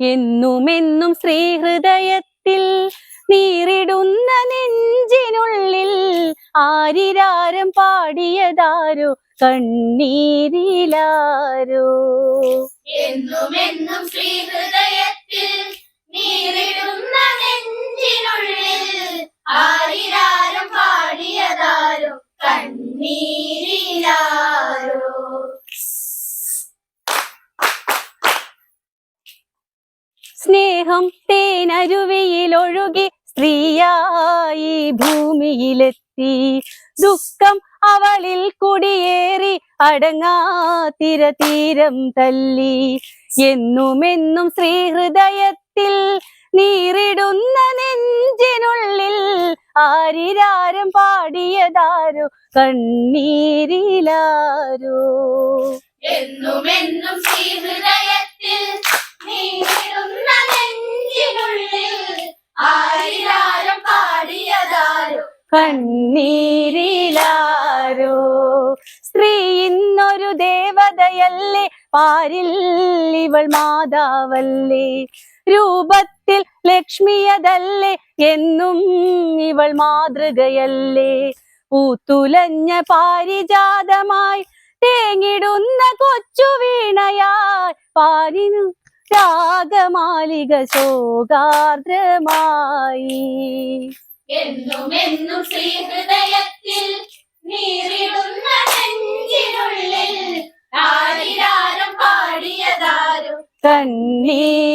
എന്നുമെന്നും ശ്രീഹൃദയത്തിൽ നീറിടുന്ന നെഞ്ചിനുള്ളിൽ ആരിരാരം പാടിയതാരോ? കണ്ണീരിലാരോ? എന്നുമെന്നും ശ്രീഹൃദയത്തിൽ നീറിടുന്ന നെഞ്ചിനുള്ളിൽ ആരിരാരം പാടിയതാരോ? കണ്ണീരിലാരോ സ്നേഹം തേനരുവിയിലൊഴുകി സ്ത്രീയായി ഭൂമിയിലെത്തി. ദുഃഖം അവളിൽ കുടിയേറി അടങ്ങാതിര തീരം തല്ലി. എന്നുമെന്നും ശ്രീഹൃദയത്തിൽ നീറിടുന്ന നെഞ്ചിനുള്ളിൽ ആരിരാരം പാടിയതാരോ? കണ്ണീരിലാരോ? എന്നുമെന്നും ശ്രീഹൃദയത്തിൽ നീറിടുന്ന നെഞ്ചിനുള്ളിൽ ആരിരാരം പാടിയതാരോ കണ്ണീരിലാരോ? സ്ത്രീ ഇന്നൊരു ദേവതയല്ലേ? പാരിൽ ഇവൾ മാതാവല്ലേ? രൂപത്തിൽ ലക്ഷ്മിയതല്ലേ? എന്നും ഇവൾ മാതൃകയല്ലേ? പൂത്തുലഞ്ഞ പാരിജാതമായി തേങ്ങിടുന്ന കൊച്ചു വീണയായി പാരിനു രാഗമാലിക ശോകാർദ്രമായി. എന്നും എന്നും ശ്രീഹൃദയത്തിൽ നീറിടുന്ന നെഞ്ചിനുള്ളിൽ ആരിരാരും പാടിയതാരും? കണ്ണീരിലാരോ